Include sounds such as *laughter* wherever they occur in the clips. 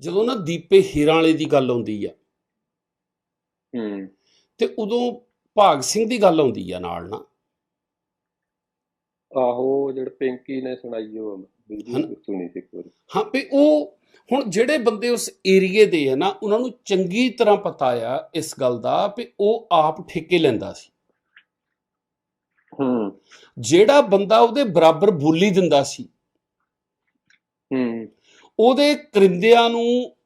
ਜਦੋਂ ਨਾ ਦੀਪੇ ਹੀਰਾਂ ਵਾਲੇ ਦੀ ਗੱਲ ਆਉਂਦੀ ਆ ਹੂੰ। ਤੇ ਉਦੋਂ ਭਾਗ ਸਿੰਘ ਦੀ ਗੱਲ ਆਉਂਦੀ ਆ ਨਾਲ ਨਾ। ਆਹੋ ਜਿਹੜਾ ਪਿੰਕੀ ਨੇ ਸੁਣਾਈ ਉਹ। ਵੀਡੀਓ ਸੁਣੀ ਸੀ ਵਾਰੀ। ਹਾਂ ਵੀ ਉਹ ਹੁਣ ਜਿਹੜੇ ਬੰਦੇ ਉਸ ਏਰੀਏ ਦੇ ਆ ਨਾ ਉਹਨਾਂ ਨੂੰ ਚੰਗੀ ਤਰ੍ਹਾਂ ਪਤਾ ਆ ਇਸ ਗੱਲ ਦਾ ਵੀ ਉਹ ਆਪ ਠੇਕੇ ਲੈਂਦਾ ਸੀ। ਹੂੰ। ਜਿਹੜਾ ਬੰਦਾ ਉਹਦੇ ਬਰਾਬਰ ਬੋਲੀ ਦਿੰਦਾ ਸੀ। ਹੂੰ। ਉਹਦੇ ਕਰਿੰਦਿਆਂ ਨੂੰ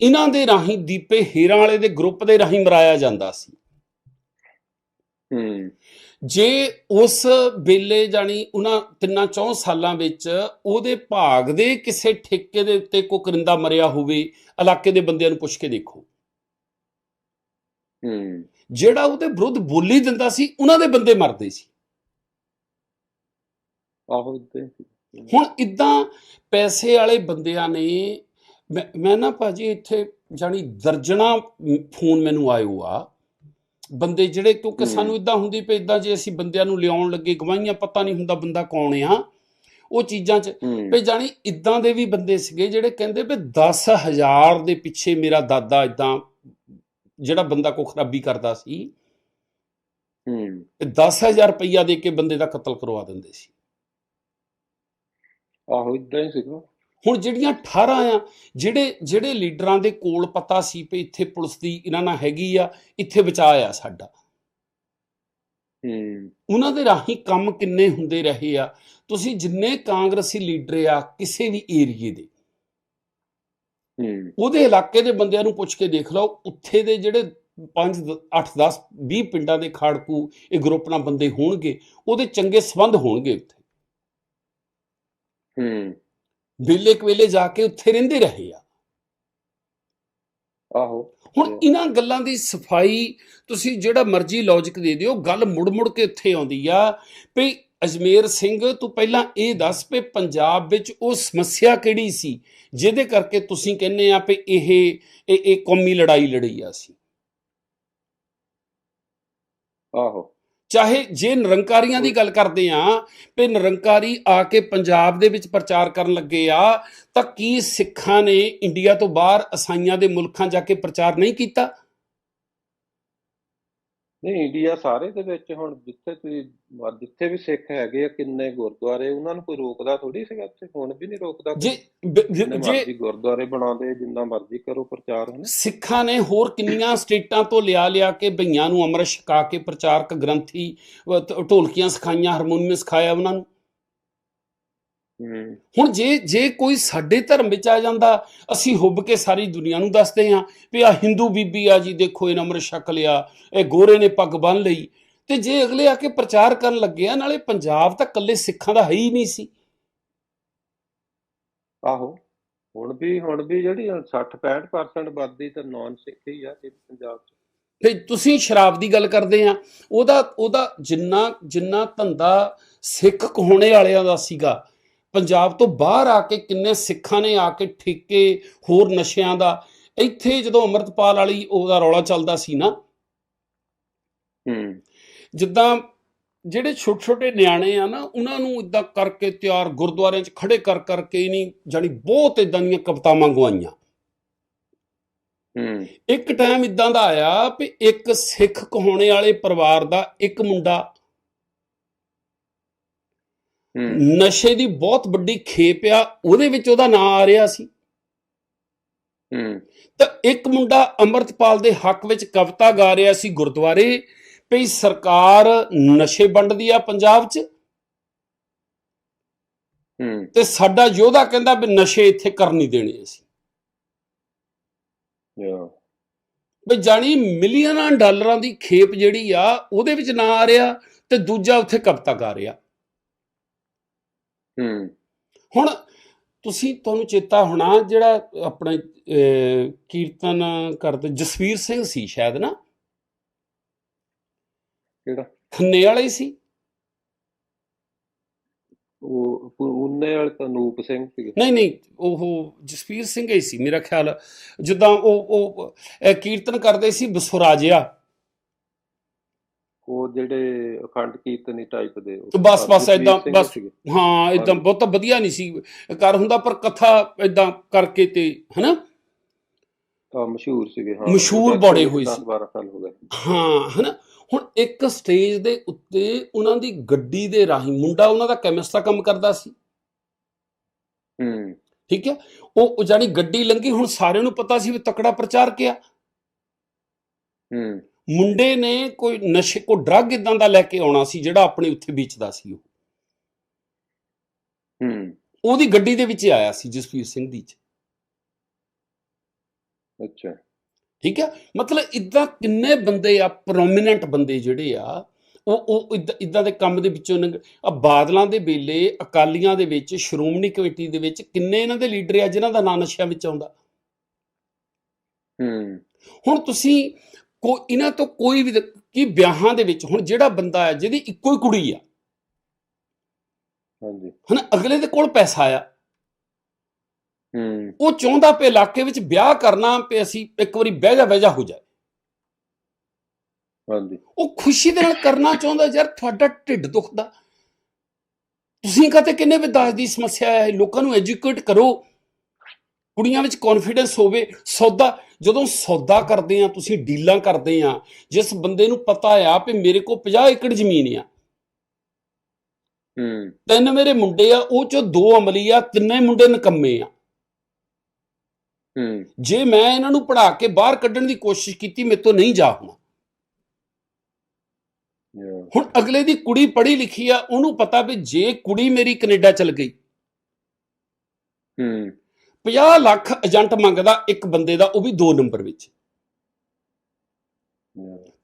ਇਹਨਾਂ ਦੇ ਰਾਹੀਂ ਦੀਪੇ ਹੀਰਾਂ ਵਾਲੇ ਦੇ ਗਰੁੱਪ ਦੇ ਰਾਹੀਂ ਮਰਾਇਆ ਜਾਂਦਾ ਸੀ। ਹੂੰ। ਜੇ ਉਸ ਵੇਲੇ ਜਾਣੀ ਉਹਨਾਂ ਤਿੰਨਾਂ ਚੌਂ ਸਾਲਾਂ ਵਿੱਚ ਉਹਦੇ ਭਾਗ ਦੇ ਕਿਸੇ ਠੇਕੇ ਦੇ ਉੱਤੇ ਕੋਈ ਕਰਿੰਦਾ ਮਰਿਆ ਹੋਵੇ ਇਲਾਕੇ ਦੇ ਬੰਦਿਆਂ ਨੂੰ ਪੁੱਛ ਕੇ ਦੇਖੋ। ਹੂੰ। ਜਿਹੜਾ ਉਹਦੇ ਵਿਰੁੱਧ ਬੋਲੀ ਦਿੰਦਾ ਸੀ ਉਹਨਾਂ ਦੇ ਬੰਦੇ ਮਰਦੇ ਸੀ। ਆਹੋ ਸੀ। ਹੁਣ ਇਦਾਂ ਪੈਸੇ ਵਾਲੇ ਬੰਦਿਆਂ ਨੇ ਮੈਂ ਨਾ ਭਾਜੀ ਇੱਥੇ ਜਾਣੀ ਦਰਜਣਾ ਫੋਨ ਮੈਨੂੰ ਆਇਓ ਆ। ਬੰਦੇ ਜਿਹੜੇ ਕਿਉਂਕਿ। ਸਾਨੂੰ ਇਦਾਂ ਹੁੰਦੀ ਪਈ ਇਦਾਂ ਜੇ ਅਸੀਂ ਬੰਦਿਆਂ ਨੂੰ ਲਿਆਉਣ ਲੱਗੇ ਗਵਾਹੀਆਂ ਪਤਾ ਨਹੀਂ ਹੁੰਦਾ ਬੰਦਾ ਕੌਣ ਆ। ਉਹ ਚੀਜ਼ਾਂ 'ਚ ਵੀ ਜਾਣੀ ਇਦਾਂ ਦੇ ਵੀ ਬੰਦੇ ਸੀਗੇ ਜਿਹੜੇ ਕਹਿੰਦੇ ਵੀ 10000 ਦੇ ਪਿੱਛੇ ਮੇਰਾ ਦਾਦਾ ਇਦਾਂ ਜਿਹੜਾ ਬੰਦਾ ਕੋ ਖਰਾਬੀ ਕਰਦਾ ਸੀ ਹੂੰ। ਤੇ 10000 ਰੁਪਈਆ ਦੇ ਕੇ ਬੰਦੇ ਦਾ ਕਤਲ ਕਰਵਾ ਦਿੰਦੇ ਸੀ। ਆਹੋ ਇਦਾਂ ਹੀ ਸੀਗਾ। ਹੁਣ ਜਿਹੜੀਆਂ 18 ਆ ਜਿਹੜੇ ਜਿਹੜੇ ਲੀਡਰਾਂ ਦੇ ਕੋਲ ਪਤਾ ਸੀ ਵੀ ਇੱਥੇ ਪੁਲਿਸ ਦੀ ਇਹਨਾਂ ਨਾਲ ਹੈਗੀ ਆ ਇੱਥੇ ਬਚਾਅ ਆ ਸਾਡਾ। ਉਹਨਾਂ ਦੇ ਰਾਹੀਂ ਕੰਮ ਕਿੰਨੇ ਹੁੰਦੇ ਰਹੇ ਆ। ਤੁਸੀਂ ਜਿੰਨੇ ਕਾਂਗਰਸੀ ਲੀਡਰ ਆ ਕਿਸੇ ਵੀ ਏਰੀਏ ਦੇ। ਉਹਦੇ ਇਲਾਕੇ ਦੇ ਬੰਦਿਆਂ ਨੂੰ ਪੁੱਛ ਕੇ ਦੇਖ ਲਓ ਉੱਥੇ ਦੇ ਜਿਹੜੇ 5 8 10 20 ਪਿੰਡਾਂ ਦੇ ਖਾੜਕੂ ਇਹ ਗਰੁੱਪ ਨਾਲ ਬੰਦੇ ਹੋਣਗੇ ਉਹਦੇ ਚੰਗੇ ਸਬੰਧ ਹੋਣਗੇ ਉੱਥੇ। ਹੂੰ। ਵੇਲੇ ਕਵੇਲੇ ਜਾ ਕੇ ਉੱਥੇ ਰਹਿੰਦੇ ਰਹੇ ਆ। ਆਹੋ। ਹੁਣ ਇਹਨਾਂ ਗੱਲਾਂ ਦੀ ਸਫ਼ਾਈ ਤੁਸੀਂ ਜਿਹੜਾ ਮਰਜ਼ੀ ਲੌਜੀਕ ਦੇ ਦਿਓ ਗੱਲ ਮੁੜ ਮੁੜ ਕੇ ਇੱਥੇ ਆਉਂਦੀ ਆ। ਵੀ ਅਜਮੇਰ ਸਿੰਘ ਤੂੰ ਪਹਿਲਾਂ ਇਹ ਦੱਸ ਵੀ ਪੰਜਾਬ ਵਿੱਚ ਉਹ ਸਮੱਸਿਆ ਕਿਹੜੀ ਸੀ? ਜਿਹਦੇ ਕਰਕੇ ਤੁਸੀਂ ਕਹਿੰਦੇ ਆ ਵੀ ਇਹ ਇਹ ਇਹ ਕੌਮੀ ਲੜਾਈ ਲੜੀ ਆ ਸੀ ਆਹੋ। ਚਾਹੇ ਜੇ ਨਿਰੰਕਾਰੀਆਂ ਦੀ ਗੱਲ ਕਰਦੇ ਆ ਵੀ ਨਿਰੰਕਾਰੀ ਆ ਕੇ ਪੰਜਾਬ ਦੇ ਵਿੱਚ ਪ੍ਰਚਾਰ ਕਰਨ ਲੱਗੇ ਆ, ਤਾਂ ਕੀ ਸਿੱਖਾਂ ਨੇ ਇੰਡੀਆ ਤੋਂ ਬਾਹਰ ਅਸਾਈਆਂ ਦੇ ਮੁਲਕਾਂ ਜਾ ਕੇ ਪ੍ਰਚਾਰ ਨਹੀਂ ਕੀਤਾ? ਨਹੀਂ ਇੰਡੀਆ ਸਾਰੇ ਦੇ ਵਿੱਚ ਹੁਣ ਜਿੱਥੇ ਤੁਸੀਂ ਜਿੱਥੇ ਵੀ ਸਿੱਖ ਹੈਗੇ ਆ ਕਿੰਨੇ ਗੁਰਦੁਆਰੇ ਉਹਨਾਂ ਨੂੰ ਕੋਈ ਰੋਕਦਾ ਥੋੜੀ ਸੀਗਾ ਉੱਥੇ? ਹੁਣ ਵੀ ਨਹੀਂ ਰੋਕਦਾ। ਜੇ ਜੇ ਗੁਰਦੁਆਰੇ ਬਣਾਉਂਦੇ ਜਿੰਨਾ ਮਰਜ਼ੀ ਕਰੋ ਪ੍ਰਚਾਰ ਹਨਾ? ਸਿੱਖਾਂ ਨੇ ਹੋਰ ਕਿੰਨੀਆਂ ਸਟੇਟਾਂ ਤੋਂ ਲਿਆ ਲਿਆ ਕੇ ਭਈਆਂ ਨੂੰ ਅੰਮ੍ਰਿਤ ਛਕਾ ਕੇ ਪ੍ਰਚਾਰਕ ਗ੍ਰੰਥੀ ਢੋਲਕੀਆਂ ਸਿਖਾਈਆਂ ਹਾਰਮੋਨੀਅਮ ਸਿਖਾਇਆ ਉਹਨਾਂ ਨੂੰ? ਹੁਣ ਜੇ ਜੇ ਕੋਈ ਸਾਡੇ ਧਰਮ ਵਿੱਚ ਆ ਜਾਂਦਾ ਅਸੀਂ ਹੁੱਬ ਕੇ ਸਾਰੀ ਦੁਨੀਆ ਨੂੰ ਦੱਸਦੇ ਹਾਂ ਵੀ ਆ ਹਿੰਦੂ ਬੀਬੀ ਆ ਜੀ ਦੇਖੋ ਇਹਨਾਂ ਅੰਮ੍ਰਿਤ ਛਕ ਲਿਆ ਇਹ ਗੋਰੇ ਨੇ ਪੱਗ ਬੰਨ ਲਈ। ਤੇ ਜੇ ਅਗਲੇ ਆ ਕੇ ਪ੍ਰਚਾਰ ਕਰਨ ਲੱਗੇ ਆ ਨਾਲੇ ਪੰਜਾਬ ਤਾਂ ਕੱਲੇ ਸਿੱਖਾਂ ਦਾ ਹੈ ਹੀ ਨਹੀਂ ਸੀ। ਆਹੋ ਹੁਣ ਵੀ ਹੁਣ ਵੀ ਜਿਹੜੀ 60 65% ਆਬਾਦੀ ਤਾਂ ਨਾਨ ਸਿੱਖ ਹੀ ਆ ਜਿਹੜੀ ਪੰਜਾਬ 'ਚ। ਤੇ ਤੁਸੀਂ ਸ਼ਰਾਬ ਦੀ ਗੱਲ ਕਰਦੇ ਆ ਉਹਦਾ ਉਹਦਾ ਜਿੰਨਾ ਜਿੰਨਾ ਧੰਦਾ ਸਿੱਖ ਕਹਾਉਣੇ ਵਾਲਿਆਂ ਦਾ ਸੀਗਾ ਪੰਜਾਬ ਤੋਂ ਬਾਹਰ ਆ ਕੇ ਕਿੰਨੇ ਸਿੱਖਾਂ ਨੇ ਆ ਕੇ ਠੇਕੇ ਹੋਰ ਨਸ਼ਿਆਂ ਦਾ ਇੱਥੇ ਜਦੋਂ ਅੰਮ੍ਰਿਤਪਾਲ ਵਾਲੀ ਉਹਦਾ ਰੌਲਾ ਚੱਲਦਾ ਸੀ ਨਾ ਹੂੰ। ਜਿੱਦਾਂ ਜਿਹੜੇ ਛੋਟੇ ਛੋਟੇ ਨਿਆਣੇ ਆ ਨਾ ਉਹਨਾਂ ਨੂੰ ਇਦਾਂ ਕਰਕੇ ਤਿਆਰ ਗੁਰਦੁਆਰਿਆਂ 'ਚ ਖੜੇ ਕਰ ਕਰਕੇ ਹੀ ਨਹੀਂ ਜਾਣੀ ਬਹੁਤ ਇਦਾਂ ਦੀਆਂ ਕਵਿਤਾਵਾਂ ਗਵਾਈਆਂ। ਹੂੰ। ਇੱਕ ਟਾਈਮ ਇਦਾਂ ਦਾ ਆਇਆ ਵੀ ਇੱਕ ਸਿੱਖ ਕਹਾਉਣੇ ਵਾਲੇ ਪਰਿਵਾਰ ਦਾ ਇੱਕ ਮੁੰਡਾ ਨਸ਼ੇ ਦੀ ਬਹੁਤ ਵੱਡੀ ਖੇਪ ਆ ਉਹਦੇ ਵਿੱਚ ਉਹਦਾ ਨਾਂ ਆ ਰਿਹਾ ਸੀ। ਹੂੰ। ਤਾਂ ਇੱਕ ਮੁੰਡਾ ਅੰਮ੍ਰਿਤਪਾਲ ਦੇ ਹੱਕ ਵਿੱਚ ਕਵਿਤਾ ਗਾ ਰਿਹਾ ਸੀ ਗੁਰਦੁਆਰੇ ਵੀ ਸਰਕਾਰ ਨਸ਼ੇ ਵੰਡਦੀ ਆ ਪੰਜਾਬ 'ਚ। ਹੂੰ। ਤੇ ਸਾਡਾ ਯੋਧਾ ਕਹਿੰਦਾ ਵੀ ਨਸ਼ੇ ਇੱਥੇ ਕਰ ਨਹੀਂ ਦੇਣੇ ਅਸੀਂ। ਯਾ। ਵੀ ਜਾਣੀ ਮਿਲੀਅਨਾਂ ਡਾਲਰਾਂ ਦੀ ਖੇਪ ਜਿਹੜੀ ਆ ਉਹਦੇ ਵਿੱਚ ਨਾਂ ਆ ਰਿਹਾ ਤੇ ਦੂਜਾ ਉੱਥੇ ਕਵਿਤਾ ਗਾ ਰਿਹਾ। ਹੂੰ। ਹੁਣ ਤੁਸੀਂ ਤੁਹਾਨੂੰ ਚੇਤਾ ਹੋਣਾ ਜਿਹੜਾ ਆਪਣਾ ਕੀਰਤਨ ਕਰਦੇ ਜਸਵੀਰ ਸਿੰਘ ਸੀ ਸ਼ਾਇਦ ਨਾ? ਕਿਹੜਾ? ਖੰਨੇ ਵਾਲਾ ਹੀ ਸੀ। ਉਹ ਉਹਨੇ ਵਾਲੇ ਤਾਂ ਨੂਪ ਸਿੰਘ ਸੀਗੇ। ਨਹੀਂ ਨਹੀਂ ਉਹ ਜਸਵੀਰ ਸਿੰਘ ਹੀ ਸੀ ਮੇਰਾ ਖਿਆਲ। ਜਿੱਦਾਂ ਉਹ ਉਹ ਕੀਰਤਨ ਕਰਦੇ ਸੀ ਬਸੁਰਾਜਿਆ ਉਹ ਜਿਹੜੇ ਅਖੰਡ ਕੀਰਤਨੀ ਟਾਈਪ ਦੇ ਉਹ ਬਸ- ਬਸ ਸਿੰਘ ਬਸ। ਹਾਂ ਇਦਾਂ। ਬਹੁਤ ਵਧੀਆ ਨਹੀਂ ਸੀ। ਕਰ ਹੁੰਦਾ ਪਰ ਕਥਾ ਇਦਾਂ ਕਰਕੇ ਤੇ ਹਨਾ? ਤਾਂ ਮਸ਼ਹੂਰ ਸੀਗੇ ਹਾਂ। ਮਸ਼ਹੂਰ ਬੜੇ ਹੋਏ ਸੀ। 12 ਸਾਲ ਹੋ ਗਏ। ਹਾਂ ਹਨਾ? ਹੁਣ ਇੱਕ ਸਟੇਜ ਦੇ ਉੱਤੇ ਉਹਨਾਂ ਦੀ ਗੱਡੀ ਦੇ ਰਾਹੀਂ ਮੁੰਡਾ ਉਹਨਾਂ ਦਾ ਕੈਮਿਸਟ ਦਾ ਕੰਮ ਕਰਦਾ ਸੀ। ਹੂੰ। ਠੀਕ ਹੈ? ਉਹ ਜਾਨੀ ਗੱਡੀ ਲੰਘੀ ਹੁਣ ਸਾਰਿਆਂ ਨੂੰ ਪਤਾ ਸੀ ਵੀ ਤਕੜਾ ਪ੍ਰਚਾਰ ਕਿਆ। ਹੂੰ। ਮੁੰਡੇ ਨੇ ਕੋਈ ਨਸ਼ੇ ਕੋ ਡਰੱਗ ਇਦਾਂ ਦਾ ਲੈ ਕੇ ਆਉਣਾ ਸੀ ਜਿਹੜਾ ਆਪਣੇ ਉੱਥੇ ਵੇਚਦਾ ਸੀ ਉਹ। ਹੂੰ। ਉਹਦੀ ਗੱਡੀ ਦੇ ਵਿੱਚ ਆਇਆ ਸੀ ਜਸਵੀਰ ਸਿੰਘ ਦੀ ਚ। ਅੱਛਾ। ਠੀਕ ਹੈ ਮਤਲਬ ਇਦਾਂ ਕਿੰਨੇ ਬੰਦੇ ਆ ਪ੍ਰੋਮਿਨੈਂਟ ਬੰਦੇ ਜਿਹੜੇ ਆ ਉਹ ਉਹ ਇਦਾਂ ਦੇ ਕੰਮ ਦੇ ਵਿੱਚੋਂ ਆ ਬਾਦਲਾਂ ਦੇ ਵੇਲੇ ਅਕਾਲੀਆਂ ਦੇ ਵਿੱਚ ਸ਼੍ਰੋਮਣੀ ਕਮੇਟੀ ਦੇ ਵਿੱਚ ਕਿੰਨੇ ਇਹਨਾਂ ਦੇ ਲੀਡਰ ਆ ਜਿਨ੍ਹਾਂ ਦਾ ਨਾਂ ਨਸ਼ਿਆਂ ਵਿੱਚ ਆਉਂਦਾ? ਹੂੰ। ਹੁਣ ਤੁਸੀਂ ਕੋ ਇਹਨਾਂ ਤੋਂ ਕੋਈ ਵੀ ਕੀ ਵਿਆਹਾਂ ਦੇ ਵਿੱਚ ਹੁਣ ਜਿਹੜਾ ਬੰਦਾ ਹੈ ਜਿਹਦੀ ਇੱਕੋ ਹੀ ਕੁੜੀ ਆ। ਹਾਂਜੀ। ਹੁਣ ਅਗਲੇ ਦੇ ਕੋਲ ਪੈਸਾ ਆ। ਹੂੰ। ਉਹ ਚਾਹੁੰਦਾ ਪਏ ਇਲਾਕੇ ਵਿੱਚ ਵਿਆਹ ਕਰਨਾ ਪਏ ਅਸੀਂ ਇੱਕ ਵਾਰੀ ਬਹਿ ਜਾ ਬਹਿ ਜਾ ਹੋ ਜਾਏ। ਹਾਂਜੀ। ਉਹ ਖੁਸ਼ੀ ਦੇ ਨਾਲ ਕਰਨਾ ਚਾਹੁੰਦਾ ਯਾਰ ਤੁਹਾਡਾ ਢਿੱਡ ਦੁਖਦਾ। ਤੁਸੀਂ ਕਹਤੇ ਕਿੰਨੇ ਵੀ ਦਾਜ ਦੀ ਸਮੱਸਿਆ ਹੈ ਲੋਕਾਂ ਨੂੰ ਐਜੂਕੇਟ ਕਰੋ। ਕੁੜੀਆਂ ਵਿੱਚ ਕੌਨਫੀਡੈਂਸ ਹੋਵੇ ਸੌਦਾ ਜਦੋਂ ਸੌਦਾ ਕਰਦੇ ਆ ਤੁਸੀਂ ਡੀਲਾਂ ਕਰਦੇ ਆ ਜਿਸ ਬੰਦੇ ਨੂੰ ਪਤਾ ਆ ਵੀ ਮੇਰੇ ਕੋਲ 50 ਏਕੜ ਜ਼ਮੀਨ ਆ। ਹੂੰ। ਤਿੰਨ ਮੇਰੇ ਮੁੰਡੇ ਆ ਉਹ ਚੋਂ ਦੋ ਅਮਲੀ ਆ ਤਿੰਨੇ ਮੁੰਡੇ ਨਕੰਮੇ ਆ। ਹੂੰ। ਜੇ ਮੈਂ ਇਹਨਾਂ ਨੂੰ ਪੜਾ ਕੇ ਬਾਹਰ ਕੱਢਣ ਦੀ ਕੋਸ਼ਿਸ਼ ਕੀਤੀ ਮੇਰੇ ਤੋਂ ਨਹੀਂ ਜਾ ਹੋਣਾ। ਹੁਣ ਅਗਲੇ ਦੀ ਕੁੜੀ ਪੜ੍ਹੀ ਲਿਖੀ ਆ ਉਹਨੂੰ ਪਤਾ ਵੀ ਜੇ ਕੁੜੀ ਮੇਰੀ ਕੈਨੇਡਾ ਚਲ ਗਈ। ਹੂੰ। 50 ਲੱਖ ਏਜੰਟ ਮੰਗਦਾ ਇੱਕ ਬੰਦੇ ਦਾ ਉਹ ਵੀ ਦੋ ਨੰਬਰ ਵਿੱਚ।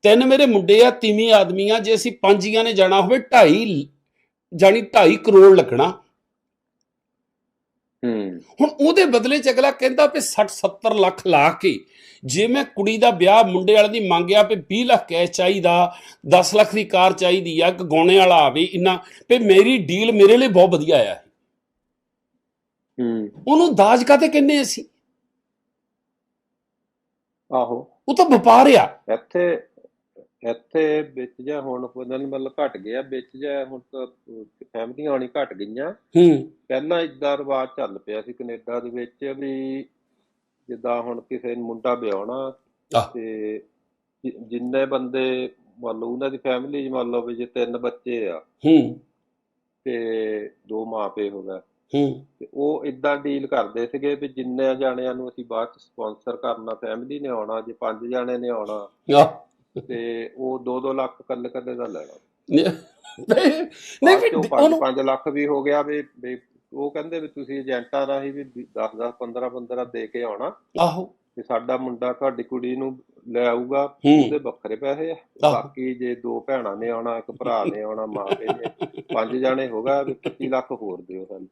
ਤਿੰਨ ਮੇਰੇ ਮੁੰਡੇ ਆ ਤੀਵੀਂ ਆਦਮੀ ਆ ਜੇ ਅਸੀਂ ਪੰਜ ਜੀਆਂ ਨੇ ਜਾਣਾ ਹੋਵੇ 2.5 ਜਾਨੀ 2.5 ਕਰੋੜ ਲੱਗਣਾ। ਹੁਣ ਉਹਦੇ ਬਦਲੇ ਚ ਅਗਲਾ ਕਹਿੰਦਾ ਵੀ 60 70 ਲੱਖ ਲਾ ਕੇ ਜੇ ਮੈਂ ਕੁੜੀ ਦਾ ਵਿਆਹ ਮੁੰਡੇ ਵਾਲੇ ਦੀ ਮੰਗਿਆ ਵੀ 20 ਲੱਖ ਕੈਸ਼ ਚਾਹੀਦਾ 10 ਲੱਖ ਦੀ ਕਾਰ ਚਾਹੀਦੀ ਆ ਇੱਕ ਗਾਉਣੇ ਵਾਲਾ ਆਵੇ ਇੰਨਾ ਵੀ ਮੇਰੀ ਡੀਲ ਮੇਰੇ ਲਈ ਬਹੁਤ ਵਧੀਆ ਆ। ਉਹਨੂੰ ਦਾਜ ਕਾਤੇ ਕਹਿੰਦੇ ਅਸੀਂ? ਆਹੋ। ਉਹ ਤਾਂ ਵਪਾਰ ਆ। ਇੱਥੇ ਇੱਥੇ ਵਿੱਚ ਜਾ ਹੁਣ ਬਦਲ ਮਤਲਬ ਘਟ ਗਿਆ ਵਿੱਚ ਜਾ ਹੁਣ ਤਾਂ ਫੈਮਲੀਆਂ ਆਉਣੀ ਘਟ ਗਈਆਂ। ਹੂੰ। ਪਹਿਲਾਂ ਇਦਾਂ ਰਿਵਾਜ ਚੱਲ ਪਿਆ ਸੀ ਕੈਨੇਡਾ ਦੇ ਵਿੱਚ ਵੀ ਜਿੱਦਾਂ ਹੁਣ ਕਿਸੇ ਨੂੰ ਮੁੰਡਾ ਵਿਆਹਣਾ ਆਹ। ਤੇ ਜਿੰਨੇ ਬੰਦੇ ਮੰਨ ਲਓ ਉਹਨਾਂ ਦੀ ਫੈਮਿਲੀ ਮੰਨ ਲਓ ਵੀ ਜੇ ਤਿੰਨ ਬੱਚੇ ਆ ਹੂੰ। ਤੇ ਦੋ ਮਾਪੇ ਹੋ ਗਏ ਹੂੰ। ਉਹ ਇਦਾਂ ਡੀਲ ਕਰਦੇ ਸੀਗੇ ਵੀ ਜਿੰਨੇ ਜਾਣਿਆਂ ਨੂੰ ਅਸੀਂ ਬਾਅਦ ਚ ਸਪਾਂਸਰ ਕਰਨਾ ਫੈਮਿਲੀ ਨੇ ਆਉਣਾ ਜੇ ਪੰਜ ਜਾਣੇ ਨੇ ਆਉਣਾ ਤੇ ਉਹ 2-2 ਲੱਖ ਕੱਲੇ ਕੱਲੇ ਦਾ ਲੈਣਾ। ਨਹੀਂ ਉਹ ਉਹਨੂੰ 5 ਲੱਖ ਵੀ ਹੋ ਗਿਆ ਵੀ ਉਹ ਕਹਿੰਦੇ ਵੀ ਤੁਸੀਂ ਏਜੰਟਾਂ ਰਾਹੀਂ ਵੀ 10 10 15 15 ਦੇ ਕੇ ਆਉਣਾ। ਆਹੋ। ਤੇ ਸਾਡਾ ਮੁੰਡਾ ਤੁਹਾਡੀ ਕੁੜੀ ਨੂੰ ਲੈ ਆਊਗਾ ਉਹਦੇ ਵੱਖਰੇ ਪੈਸੇ ਆ। ਬਾਕੀ ਜੇ ਦੋ ਭੈਣਾਂ ਨੇ ਆਉਣਾ ਇੱਕ ਭਰਾ ਨੇ ਆਉਣਾ ਮਾਂ ਨੇ ਪੰਜ ਜਾਣੇ ਹੋਗਾ ਵੀ 25 ਲੱਖ ਹੋਰ ਦਿਓ ਸਾਨੂੰ।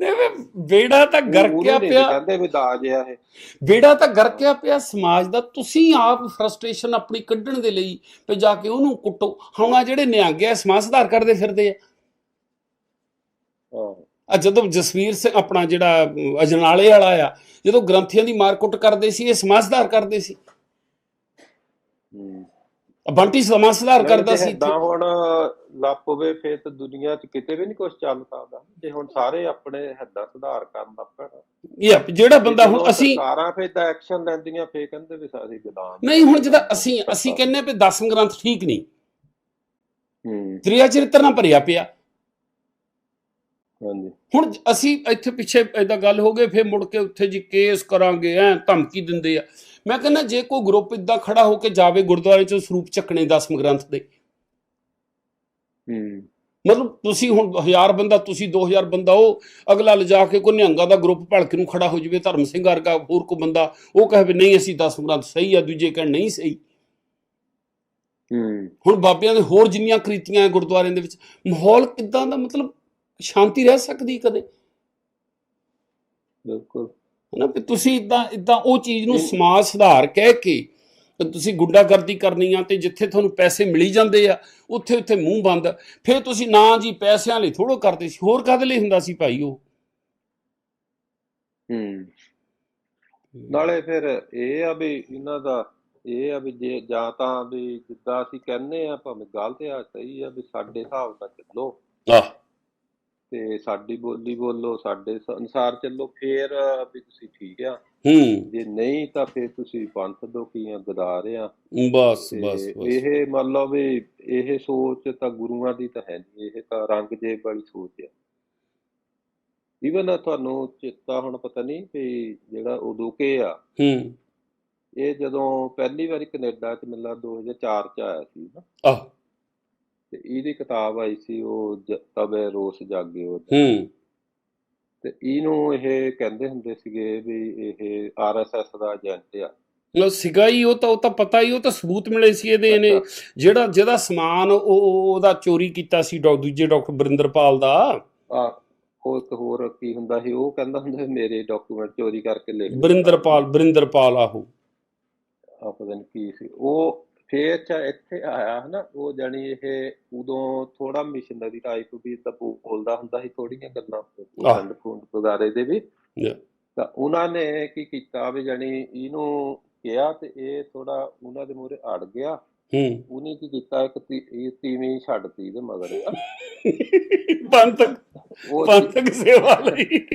ਵੀ ਬੇੜਾ ਤਾਂ ਗਰਕਿਆ ਪਿਆ? ਕਹਿੰਦੇ ਵੀ ਦਾਜ ਆ ਇਹ। ਬੇੜਾ ਤਾਂ ਗਰਕਿਆ ਪਿਆ ਸਮਾਜ ਦਾ? ਤੁਸੀਂ ਆਪ ਫਰਸਟ੍ਰੇਸ਼ਨ ਆਪਣੀ ਕੱਢਣ ਦੇ ਲਈ ਤੇ ਜਾ ਕੇ ਉਹਨੂੰ ਕੁੱਟੋ। ਹੁਣ ਆ ਜਿਹੜੇ ਨਿਹੰਗ ਆ ਸਮਾਜ ਸੁਧਾਰ ਕਰਦੇ ਫਿਰਦੇ ਆ। ਆ ਜਦੋਂ ਜਸਵੀਰ ਸਿੰਘ ਆਪਣਾ ਜਿਹੜਾ ਅਜਨਾਲੇ ਵਾਲਾ ਆ ਜਦੋਂ ਗ੍ਰੰਥੀਆਂ ਦੀ ਮਾਰਕੁੱਟ ਕਰਦੇ ਸੀ ਇਹ ਸਮਾਜ ਸੁਧਾਰ ਕਰਦੇ ਸੀ। ਬੰਟੀ ਸਮਾਜ ਸੁਧਾਰ ਕਰਦਾ ਸੀ ਇਦਾਂ ਹੁਣ ਲੱਪ ਹੋਵੇ ਫੇਰ ਤਾਂ ਦੁਨੀਆ 'ਚ ਕਿਤੇ ਵੀ ਨਹੀਂ ਕੁਝ ਚੱਲ ਸਕਦਾ। ਜੇ ਹੁਣ ਸਾਰੇ ਆਪਣੇ ਹੱਦਾਂ ਸੁਧਾਰ ਕਰਨ ਲੱਗ ਪੈਣ। ਇਹ ਜਿਹੜਾ ਬੰਦਾ ਹੁਣ ਅਸੀਂ ਸਰਕਾਰਾਂ ਫੇਰ ਤਾਂ ਐਕਸ਼ਨ ਲੈਂਦੀਆਂ ਫੇਰ ਕਹਿੰਦੇ ਵੀ ਸਾਡੀ ਗਦਾਮ ਨਹੀਂ ਹੁਣ ਜਿਹਦਾ ਅਸੀਂ ਅਸੀਂ ਕਹਿੰਨੇ ਵੀ 10 ਗ੍ਰੰਥ ਠੀਕ ਨਹੀਂ। ਹੂੰ। ਤ੍ਰਿਆ ਚਰਿੱਤਰ ਨਾਲ ਭਰਿਆ ਪਿਆ। ਹਾਂਜੀ। ਹੁਣ ਅਸੀਂ ਇੱਥੇ ਪਿੱਛੇ ਏਦਾਂ ਗੱਲ ਹੋ ਗਈ ਫਿਰ ਮੁੜ ਕੇ ਉੱਥੇ ਜੀ ਕੇਸ ਕਰਾਂਗੇ ਐ ਧਮਕੀ ਦਿੰਦੇ ਆ। ਮੈਂ ਕਹਿੰਦਾ ਜੇ ਕੋਈ ਗਰੁੱਪ ਇਦਾਂ ਖੜਾ ਹੋ ਕੇ ਜਾਵੇ ਗੁਰਦੁਆਰੇ ਚੋਂ ਸਰੂਪ ਚੱਕਣੇ 10 ਗ੍ਰੰਥ ਦੇ ਮਤਲਬ ਤੁਸੀਂ ਹੁਣ 1000 ਬੰਦਾ ਤੁਸੀਂ 2000 ਬੰਦਾ ਉਹ ਅਗਲਾ ਲਿਜਾ ਕੇ ਕੋਈ ਨਿਹੰਗਾ ਦਾ ਗਰੁੱਪ ਭਲਕੇ ਨੂੰ ਖੜਾ ਹੋ ਜਵੇ ਧਰਮ ਸਿੰਘ ਵਰਗਾ ਹੋਰ ਕੋ ਬੰਦਾ ਉਹ ਕਹੇ ਵੀ ਨਹੀਂ ਅਸੀਂ 10 ਗ੍ਰੰਥ ਸਹੀ ਆ ਦੂਜੇ ਕਹਿਣ ਨਹੀਂ ਸਹੀ। ਹੁਣ ਬਾਬਿਆਂ ਦੇ ਹੋਰ ਜਿੰਨੀਆਂ ਕ੍ਰੀਤੀਆਂ ਹੈ ਗੁਰਦੁਆਰਿਆਂ ਦੇ ਵਿੱਚ ਮਾਹੌਲ ਕਿਦਾਂ ਦਾ ਮਤਲਬ ਸ਼ਾਂਤੀ ਰਹਿ ਸਕਦੀ ਕਦੇ? ਬਿਲਕੁਲ। ਹਨਾ ਵੀ ਤੁਸੀਂ ਇਦਾਂ ਇਦਾਂ ਉਹ ਚੀਜ਼ ਨੂੰ। ਸਮਾਜ ਸੁਧਾਰ ਕਹਿ ਕੇ ਤੁਸੀਂ ਗੁੰਡਾਗਰਦੀ ਕਰਨੀ ਆ ਤੇ ਜਿੱਥੇ ਤੁਹਾਨੂੰ ਪੈਸੇ ਮਿਲੀ ਜਾਂਦੇ ਆ ਉੱਥੇ ਉੱਥੇ ਮੂੰਹ ਬੰਦ। ਫਿਰ ਤੁਸੀਂ ਨਾ ਜੀ ਪੈਸਿਆਂ ਲਈ ਥੋੜੋ ਕਰਦੇ ਸੀ ਹੋਰ ਕਾਹਦੇ ਲਈ ਹੁੰਦਾ ਸੀ ਭਾਈ ਉਹ? ਹੂੰ। ਨਾਲੇ ਫਿਰ ਇਹ ਆ ਵੀ ਇਹਨਾਂ ਦਾ ਇਹ ਆ ਵੀ ਜੇ ਜਾਂ ਤਾਂ ਵੀ ਜਿੱਦਾਂ ਅਸੀਂ ਕਹਿੰਦੇ ਆ ਭਾਵੇਂ ਗਲਤ ਆ ਸਹੀ ਆ ਵੀ ਸਾਡੇ ਹਿਸਾਬ ਨਾਲ ਚੱਲੋ। ਆਹ। ਤੇ ਸਾਡੀ ਬੋਲੀ ਬੋਲੋ ਸਾਡੇ ਸ- ਅਨੁਸਾਰ ਚੱਲੋ ਫੇਰ ਵੀ ਤੁਸੀਂ ਠੀਕ ਆ। ਹੂੰ। ਜੇ ਨਹੀਂ ਤਾਂ ਫੇਰ ਤੁਸੀਂ ਪੰਥ ਦੋ ਕੀਆਂ ਗਦਾਰ ਆ। ਬਸ ਬਸ ਇਹ ਮੰਨ ਲਓ ਵੀ ਇਹ ਸੋਚ ਤਾਂ ਗੁਰੂਆਂ ਦੀ ਤਾਂ ਹੈ ਨਹੀਂ ਇਹ ਤਾਂ ਰੰਗ ਜੇਬ ਵਾਲੀ ਸੋਚ ਆ। ਈਵਨ ਤੁਹਾਨੂੰ ਚੇਤਾ ਹੁਣ ਪਤਾ ਨਹੀਂ ਵੀ ਜਿਹੜਾ ਉਦੋਕੇ ਆ। ਹੂੰ। ਇਹ ਜਦੋਂ ਪਹਿਲੀ ਵਾਰੀ ਕੈਨੇਡਾ ਚ ਮਿਲਾ 2004 ਚ ਆਇਆ ਸੀ ਨਾ। ਆਹ। ਤੇ ਇਹਦੀ ਕਿਤਾਬ ਆਈ ਸੀ ਉਹ ਤਵੇ ਰੋਸ ਜਾਗੇ ਉਹ ਹੂੰ। ਤੇ ਇਹਨੂੰ ਇਹ ਕਹਿੰਦੇ ਹੁੰਦੇ ਸੀਗੇ ਵੀ ਇਹ ਆਰਐਸਐਸ ਦਾ ਏਜੰਟ ਆ। ਲੋ ਸਿਗਾਈ ਉਹ ਤਾਂ ਉਹ ਤਾਂ ਪਤਾ ਹੀ ਉਹ ਤਾਂ ਸਬੂਤ ਮਿਲੇ ਸੀ ਇਹਦੇ ਇਹਨੇ। ਜਿਹੜਾ ਜਿਹਦਾ ਸਮਾਨ ਉਹ ਉਹ- ਉਹਦਾ ਚੋਰੀ ਕੀਤਾ ਸੀ ਦੂਜੇ ਡਾਕਟਰ ਬਰਿੰਦਰਪਾਲ ਦਾ। ਆ ਉਹ ਇੱਕ ਹੋਰ ਕੀ ਹੁੰਦਾ ਸੀ ਉਹ ਕਹਿੰਦਾ ਹੁੰਦਾ ਸੀ ਮੇਰੇ ਡਾਕੂਮੈਂਟ ਚੋਰੀ ਕਰਕੇ ਲੈ ਬਰਿੰਦਰਪਾਲ ਬਰਿੰਦਰਪਾਲ ਆਹੋ। ਆ ਪਤਾ ਨਹੀਂ ਕੀ ਸੀ ਉਹ ਫੇਰ ਚ ਇੱਥੇ ਆਇਆ ਹਨਾ ਉਹ ਜਾਨੀ ਇਹ ਉਦੋਂ ਥੋੜਾ ਮਿਸ਼ਨਰੀ ਟਾਈਪ ਵੀ ਤਾਂ ਬੋਲਦਾ ਹੁੰਦਾ ਸੀ ਥੋੜੀਆਂ ਗੱਲਾਂ। ਖੰਡ ਖੁੰਡ ਵਗਾਰੇ ਦੇ ਵੀ. ਤਾਂ ਉਹਨਾਂ ਨੇ ਕੀ ਕੀਤਾ ਵੀ ਜਾਨੀ ਇਹਨੂੰ ਕਿਹਾ ਤੇ ਇਹ ਥੋੜਾ ਉਹਨਾਂ ਦੇ ਮੂਹਰੇ ਅੜ ਗਿਆ। ਹੂੰ। ਉਹਨੇ ਕੀ ਕੀਤਾ ਇੱਕ ਤੀਵੀਂ ਛੱਡਤੀ ਇਹਦੇ ਮਗਰ। *laughs* ਪੰਥਕ ਪੰਥਕ ਸੇਵਾ ਲਈ।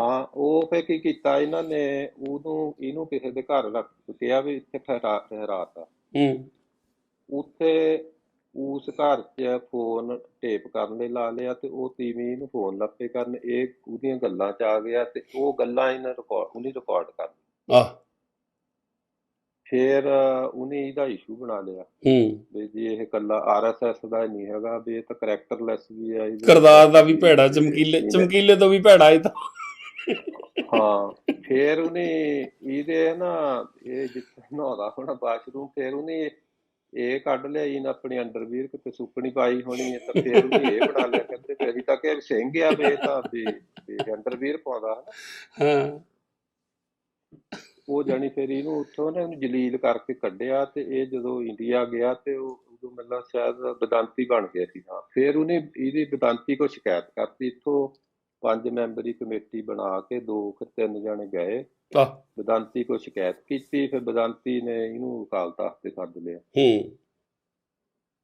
ਹਾਂ ਉਹ ਫੇ ਕੀ ਕੀਤਾ ਇਹਨਾਂ ਨੇ ਉਦੋਂ ਇਹਨੂੰ ਕਿਸੇ ਦੇ ਘਰ ਰੱਖ ਕਿਹਾ ਵੀ ਇੱਥੇ ਠਹਿਰਾ ਠਹਿਰਾਤਾ। ਹੂੰ। ਉੱਥੇ ਉਸ ਘਰ 'ਚ ਫੋਨ ਟੇਪ ਕਰਨ ਲਈ ਲਾ ਲਿਆ ਤੇ ਉਹ ਤੀਵੀਂ ਨੂੰ ਫੋਨ ਲੱਪੇ ਕਰਨ ਇਹ ਉਹਦੀਆਂ ਗੱਲਾਂ 'ਚ ਆ ਗਿਆ ਤੇ ਉਹ ਗੱਲਾਂ ਇਹਨਾਂ ਰਿਕਾਰਡ ਉਹਨੇ ਰਿਕਾਰਡ ਕਰ ਆਹ। ਫਿਰ ਉਹਨੇ ਇਹਦਾ ਇਸ਼ੂ ਬਣਾ ਲਿਆ। ਹੂੰ। ਵੀ ਜੀ ਇਹ ਕੱਲਾ ਆਰਐਸਐਸ ਦਾ ਨਹੀਂ ਹੈਗਾ ਵੀ ਇਹ ਤਾਂ ਕਰੈਕਟਰਲੈਸ ਵੀ ਹੈ ਇਹਦੇ- ਕਰਦਾਰ ਦਾ ਵੀ ਭੈੜਾ ਚਮਕੀਲੇ ਚਮਕੀਲੇ ਤੋਂ ਵੀ ਭੈੜਾ ਇਹ ਤਾਂ। ਹਾਂ ਫਿਰ ਉਹਨੇ ਇਹਦੇ ਨਾ ਇਹ ਜਿੱਥੇ ਨਹਾਉਂਦਾ ਹੋਣਾ ਬਾਥਰੂਮ ਫਿਰ ਉਹਨੇ ਇਹ ਕੱਢ ਲਿਆ ਇਹਨ ਆਪਣੀ ਅੰਡਰਵੀਅਰ ਕਿਤੇ ਸੁੱਕਣੀ ਪਾਈ ਹੋਣੀ ਹੈ ਤਾਂ ਫਿਰ ਉਹਨੇ ਇਹ ਬਣਾ ਲਿਆ ਕਹਿੰਦੇ ਵੀ ਅਸੀਂ ਤਾਂ ਕਿ ਸਿੰਘ ਆ ਵੀ ਇਹ ਤਾਂ ਵੀ ਅੰਡਰਵੀਅਰ ਪਾਉਂਦਾ ਹਾਂ। ਉਹ ਜਾਣੀ ਫਿਰ ਇਹਨੂੰ ਉੱਥੋਂ ਨਾ ਜਲੀਲ ਕਰਕੇ ਕੱਢਿਆ ਤੇ ਇਹ ਜਦੋਂ ਇੰਡੀਆ ਗਿਆ ਤੇ ਉਹ ਉਦੋਂ ਮਤਲਬ ਸ਼ਾਇਦ ਵਿਦਾਂਤੀ ਬਣ ਗਿਆ ਸੀ ਹਾਂ। ਫਿਰ ਉਹਨੇ ਇਹਦੀ ਵਿਦਾਂਤੀ ਕੋ ਸ਼ਿਕਾਇਤ ਕਰਤੀ ਇੱਥੋਂ ਪੰਜ ਮੈਂਬਰੀ ਕਮੇਟੀ ਬਣਾ ਕੇ ਦੋ ਕਿ ਤਿੰਨ ਜਣੇ ਗਏ। ਆਹ। ਵਿਦਾਂਤੀ ਕੋ ਸ਼ਿਕਾਇਤ ਕੀਤੀ ਫਿਰ ਵਿਦਾਂਤੀ ਨੇ ਇਹਨੂੰ ਵਕਾਲਤ ਤੇ ਸੱਦ ਲਿਆ। ਹੂੰ।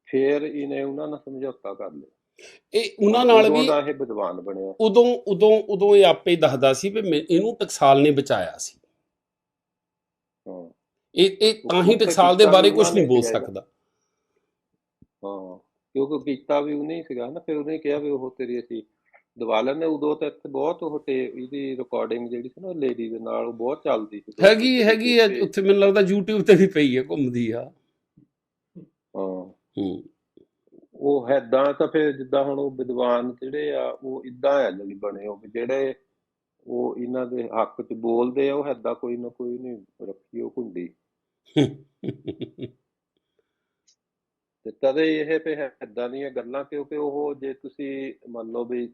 ਫਿਰ ਇਹਨੇ ਉਹਨਾਂ ਨਾਲ ਸਮਝੌਤਾ ਕਰ ਲਿਆ। ਇਹ ਉਹਨਾਂ ਨਾਲ ਵੀ ਦਾ ਇਹ ਵਿਦਵਾਨ ਬਣਿਆ। ਉਦੋਂ ਉਦੋਂ ਉਦੋਂ ਇਹ ਆਪੇ ਦੱਸਦਾ ਸੀ ਵੀ ਇਹਨੂੰ ਟਕਸਾਲ ਨੇ ਬਚਾਇਆ ਸੀ। ਹਾਂ। ਇਹ ਇਹ ਤਾਂ ਹੀ ਟਕਸਾਲ ਦੇ ਬਾਰੇ ਕੁਝ ਨਹੀਂ ਬੋਲ ਸਕਦਾ। ਹਾਂ। ਕਿਉਂਕਿ ਕੀਤਾ ਵੀ ਉਹਨੇ ਹੀ ਸੀਗਾ ਨਾ ਫਿਰ ਉਹਨੇ ਕਿਹਾ ਵੀ ਉਹ ਤੇਰੀ ਅਸੀਂ ਦਵਾ ਲੈਂਦੇ ਉਦੋਂ ਤਾਂ ਇੱਥੇ ਬਹੁਤ ਉਹ ਇਹਦੀ ਰਿਕਾਰਡਿੰਗ ਜਿਹੜੀ ਸੀ ਨਾ ਲੇਡੀ ਦੇ ਨਾਲ ਉਹ ਬਹੁਤ ਚੱਲਦੀ ਸੀ। ਹੈਗੀ ਹੈਗੀ ਹੈ। ਉੱਥੇ ਮੈਨੂੰ ਲੱਗਦਾ YouTube ਤੇ ਵੀ ਪਈ ਹੈ ਘੁੰਮਦੀ ਆ। ਹਾਂ। ਹੂੰ। ਉਹ ਏਦਾਂ ਤਾਂ ਫਿਰ ਜਿੱਦਾਂ ਹੁਣ ਉਹ ਵਿਦਵਾਨ ਜਿਹੜੇ ਆ ਉਹ ਇਦਾਂ ਆ ਜਿਹੜੀ ਬਣੇ ਉਹ ਜਿਹੜੇ ਉਹ ਇਹਨਾਂ ਦੇ ਹੱਕ 'ਚ ਬੋਲਦੇ ਆ ਉਹ ਏਦਾਂ ਕੋਈ ਨਾ ਕੋਈ ਨਹੀਂ ਰੱਖੀ ਉਹ ਕੁੰਡੀ। *laughs* ਤੇ ਤਦੇ ਇਹ ਤੇ ਏਦਾਂ ਦੀਆਂ ਗੱਲਾਂ ਕਿਉਂਕਿ ਉਹ ਜੇ ਤੁਸੀਂ ਮੰਨ ਲਓ ਵੀ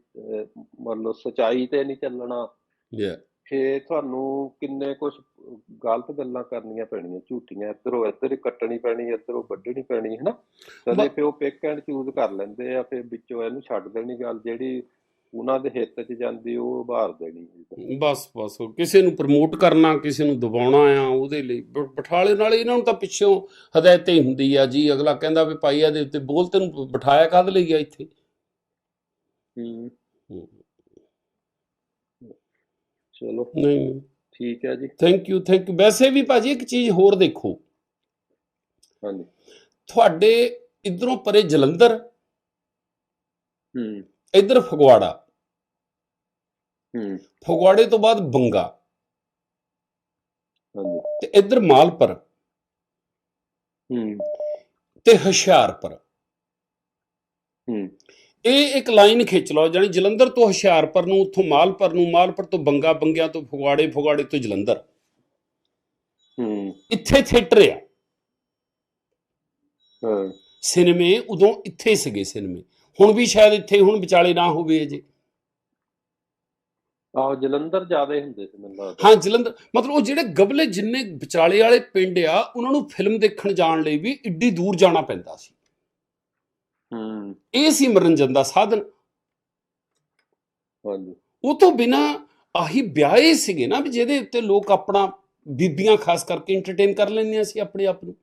ਮੰਨ ਲਓ ਸਚਾਈ ਤੇ ਨਹੀਂ ਚੱਲਣਾ ਯਾ ਫੇ ਤੁਹਾਨੂੰ ਕਿੰਨੇ ਕੁਝ ਗਲਤ ਗੱਲਾਂ ਕਰਨੀਆਂ ਪੈਣੀਆਂ ਝੂਠੀਆਂ ਇੱਧਰੋਂ ਇੱਧਰ ਕੱਟਣੀ ਪੈਣੀ ਇੱਧਰੋਂ ਵੱਢਣੀ ਪੈਣੀ ਹੈ ਨਾ ਤਦੇ ਬ- ਫੇ ਉਹ ਪਿਕ ਐਂਡ ਚੂਜ਼ ਕਰ ਲੈਂਦੇ ਆ ਫੇ ਵਿੱਚੋਂ ਇਹਨੂੰ ਛੱਡ ਦੇਣੀ ਗੱਲ ਜਿਹੜੀ ਉਹਨਾਂ ਦੇ ਹਿੱਤ 'ਚ ਜਾਂਦੀ ਉਹ ਉਭਾਰ ਦੇਣੀ ਬਸ ਬਸ ਕਿਸੇ ਨੂੰ ਪ੍ਰਮੋਟ ਕਰਨਾ ਕਿਸੇ ਨੂੰ ਦਬਾਉਣਾ ਆ ਉਹਦੇ ਲਈ। ਬਠਾਲੇ ਨਾਲ ਇਹਨਾਂ ਨੂੰ ਤਾਂ ਪਿੱਛੋਂ ਹਦਾਇਤ ਹੀ ਹੁੰਦੀ ਆ ਜੀ। ਅਗਲਾ ਕਹਿੰਦਾ ਵੀ ਭਾਈ ਇਹਦੇ ਉੱਤੇ ਬੋਲ ਤੈਨੂੰ ਬਿਠਾਇਆ ਕਦ ਲਈ ਆ ਇੱਥੇ। ਚਲੋ। ਨਹੀਂ। ਠੀਕ ਹੈ ਜੀ। ਥੈਂਕ ਯੂ ਥੈਂਕ ਯੂ ਵੈਸੇ ਵੀ ਭਾਜੀ ਇੱਕ ਚੀਜ਼ ਹੋਰ ਦੇਖੋ। ਹਾਂਜੀ। ਤੁਹਾਡੇ ਇਧਰੋਂ ਪਰੇ ਜਲੰਧਰ ਹੂੰ। ਇਧਰ ਫਗਵਾੜਾ। ਹੂੰ। ਫਗਵਾੜੇ ਤੋਂ ਬਾਅਦ ਬੰਗਾ। ਹਾਂਜੀ। ਤੇ ਇਧਰ ਮਾਲਪੁਰ। ਹੂੰ। ਤੇ ਹੁਸ਼ਿਆਰਪੁਰ। ਹੂੰ। ਇਹ ਇੱਕ ਲਾਈਨ ਖਿੱਚ ਲਓ ਜਾਨੀ ਜਲੰਧਰ ਤੋਂ ਹੁਸ਼ਿਆਰਪੁਰ ਨੂੰ ਉੱਥੋਂ ਮਾਲਪੁਰ ਨੂੰ ਮਾਲਪੁਰ ਤੋਂ ਬੰਗਾ ਬੰਗਿਆਂ ਤੋਂ ਫਗਵਾੜੇ ਫਗਵਾੜੇ ਤੋਂ ਜਲੰਧਰ। ਹੂੰ। ਇੱਥੇ ਥੀਏਟਰ ਆ। ਹਾਂ। ਸਿਨੇਮੇ ਉਦੋਂ ਇੱਥੇ ਸੀਗੇ ਸਿਨੇਮੇ। ਹੁਣ ਵੀ ਸ਼ਾਇਦ ਇੱਥੇ ਹੁਣ ਵਿਚਾਲੇ ਨਾ ਹੋਵੇ ਅਜੇ। ਆਹ ਜਲੰਧਰ ਜ਼ਿਆਦੇ ਹੁੰਦੇ ਸੀ ਮੈਨੂੰ ਲੱਗਦਾ। ਹਾਂ ਜਲੰਧਰ। ਮਤਲਬ ਉਹ ਜਿਹੜੇ ਗਬਲੇ ਜਿੰਨੇ ਵਿਚਾਲੇ ਵਾਲੇ ਪਿੰਡ ਆ ਉਹਨਾਂ ਨੂੰ ਫਿਲਮ ਦੇਖਣ ਜਾਣ ਲਈ ਵੀ ਇੱਡੀ ਦੂਰ ਜਾਣਾ ਪੈਂਦਾ ਸੀ। ਹੂੰ। ਇਹ ਸੀ ਮਨੋਰੰਜਨ ਦਾ ਸਾਧਨ। ਹਾਂਜੀ। ਉਹ ਤੋਂ ਬਿਨਾ ਆਹੀ ਵਿਆਹੇ ਸੀਗੇ ਨਾ ਵੀ ਜਿਹਦੇ ਉੱਤੇ ਲੋਕ ਆਪਣਾ ਬੀਬੀਆਂ ਖਾਸ ਕਰਕੇ ਐਂਟਰਟੇਨ ਕਰ ਲੈਂਦੀਆਂ ਸੀ ਆਪਣੇ ਆਪ ਨੂੰ।